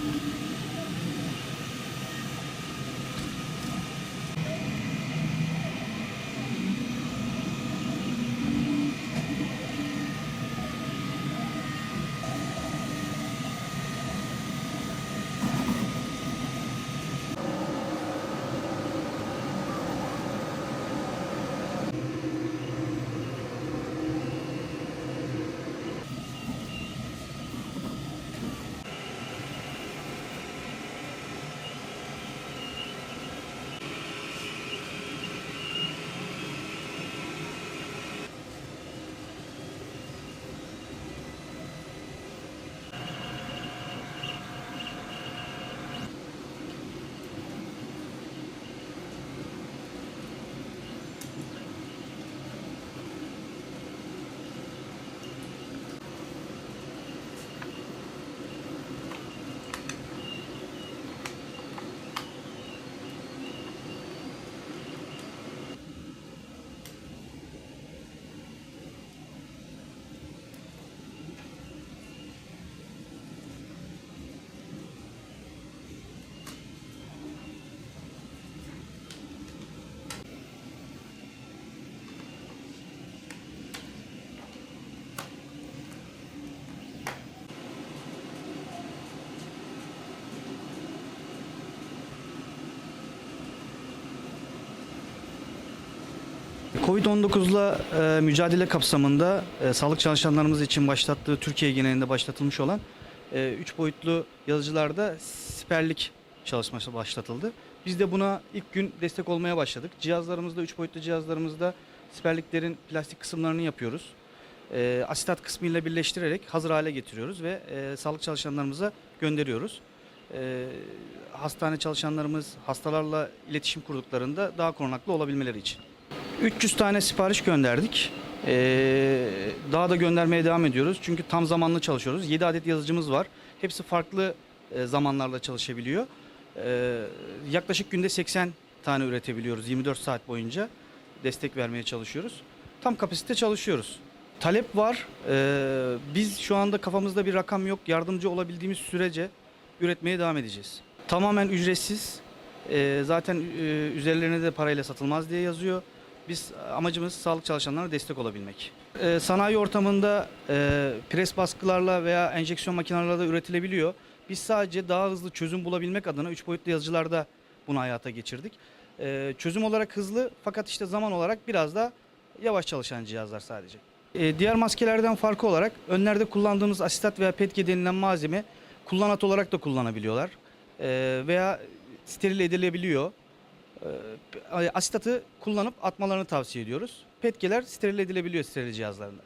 え? Covid-19'la e, mücadele kapsamında e, sağlık çalışanlarımız için başlattığı Türkiye genelinde başlatılmış olan 3 boyutlu yazıcılarda siperlik çalışması başlatıldı. Biz de buna ilk gün destek olmaya başladık. Cihazlarımızda, 3 boyutlu cihazlarımızda siperliklerin plastik kısımlarını yapıyoruz. E, asitat kısmıyla birleştirerek hazır hale getiriyoruz ve e, sağlık çalışanlarımıza gönderiyoruz. E, hastane çalışanlarımız hastalarla iletişim kurduklarında daha korunaklı olabilmeleri için. 300 tane sipariş gönderdik. Ee, daha da göndermeye devam ediyoruz. Çünkü tam zamanlı çalışıyoruz. 7 adet yazıcımız var. Hepsi farklı e, zamanlarda çalışabiliyor. Ee, yaklaşık günde 80 tane üretebiliyoruz 24 saat boyunca. Destek vermeye çalışıyoruz. Tam kapasite çalışıyoruz. Talep var. Ee, biz şu anda kafamızda bir rakam yok. Yardımcı olabildiğimiz sürece üretmeye devam edeceğiz. Tamamen ücretsiz. Ee, zaten e, üzerlerine de parayla satılmaz diye yazıyor. Biz amacımız sağlık çalışanlarına destek olabilmek. Ee, sanayi ortamında e, pres baskılarla veya enjeksiyon makinelerle üretilebiliyor. Biz sadece daha hızlı çözüm bulabilmek adına 3 boyutlu yazıcılarda bunu hayata geçirdik. Ee, çözüm olarak hızlı fakat işte zaman olarak biraz da yavaş çalışan cihazlar sadece. Ee, diğer maskelerden farkı olarak önlerde kullandığımız asitat veya petke denilen malzeme kullanat olarak da kullanabiliyorlar. Ee, veya steril edilebiliyor. Ee, asitatı kullanıp atmalarını tavsiye ediyoruz. Petkeler steril edilebiliyor steril cihazlarında.